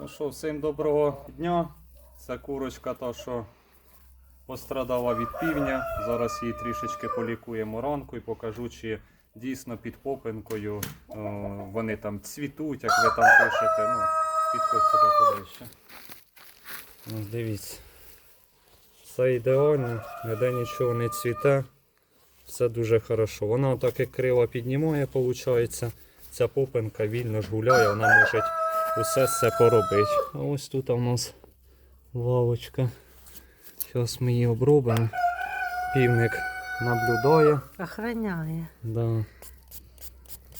Ну що, всім доброго дня. Це курочка та, що пострадала від півня. Зараз її трішечки полікуємо ранку і покажу, чи дійсно під попинкою о, вони там цвітуть, як ви там пишете. Ну, підходь сюди поближче. Ось дивіться. Все ідеально, ніде нічого не цвіте. Все дуже хорошо. Вона отак як крила піднімає, виходить. Ця попинка вільно ж гуляє, вона може усе це поробити. А ось тут у нас лавочка. Зараз ми її обробимо. Півник наблюдає. Охраняє. Да.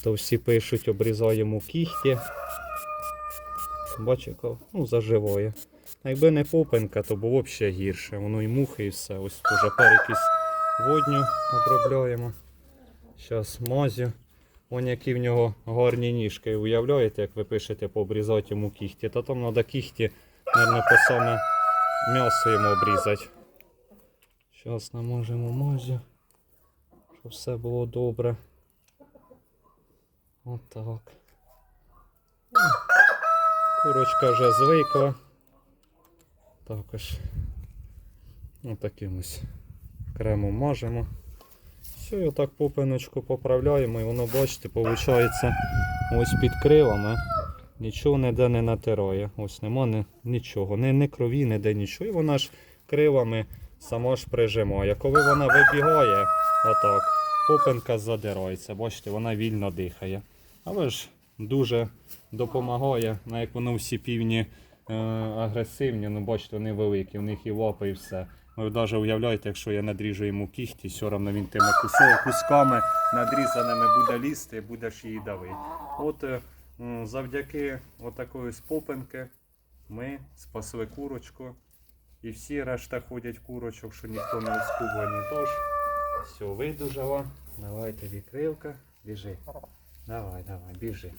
То всі пишуть, обрізаємо кіхті. Бачу, ну, заживає. А Якби не попинка, то було б ще гірше. Воно і мухи, і все. Ось теж перекись водню обробляємо. Зараз мазю. Вон які в нього гарні ніжки. Уявляєте, як ви пишете пообрізати йому кіхті. Та там треба кіхті, мабуть, по саме м'ясо йому обрізати. Зараз намажемо мазю щоб все було добре. Отак. Курочка вже звикла. Також отаким ось кремом мажемо. Все, і отак попиночку поправляємо і воно, бачите, виходить ось під крилами. Нічого ніде не натирає. Ось нема ні, нічого. Ні, ні крові, ніде нічого. І вона ж крилами сама ж прижимає. Коли вона вибігає, отак, попинка задирається. Бачите, вона вільно дихає. Але ж дуже допомагає, ну, як воно всі півні е, агресивні, ну бачите, вони великі, у них і лапи, і все. Ви навіть уявляєте, якщо я надріжу йому кіхті, все одно він тими кусками надрізаними буде лізти будеш її давити. От е, завдяки отакої ось попинки ми спасли курочку. І всі решта ходять курочок, що ніхто не оскубаний. Тож, все, видужала. Давай тобі крилка, біжи. Давай, давай, біжи.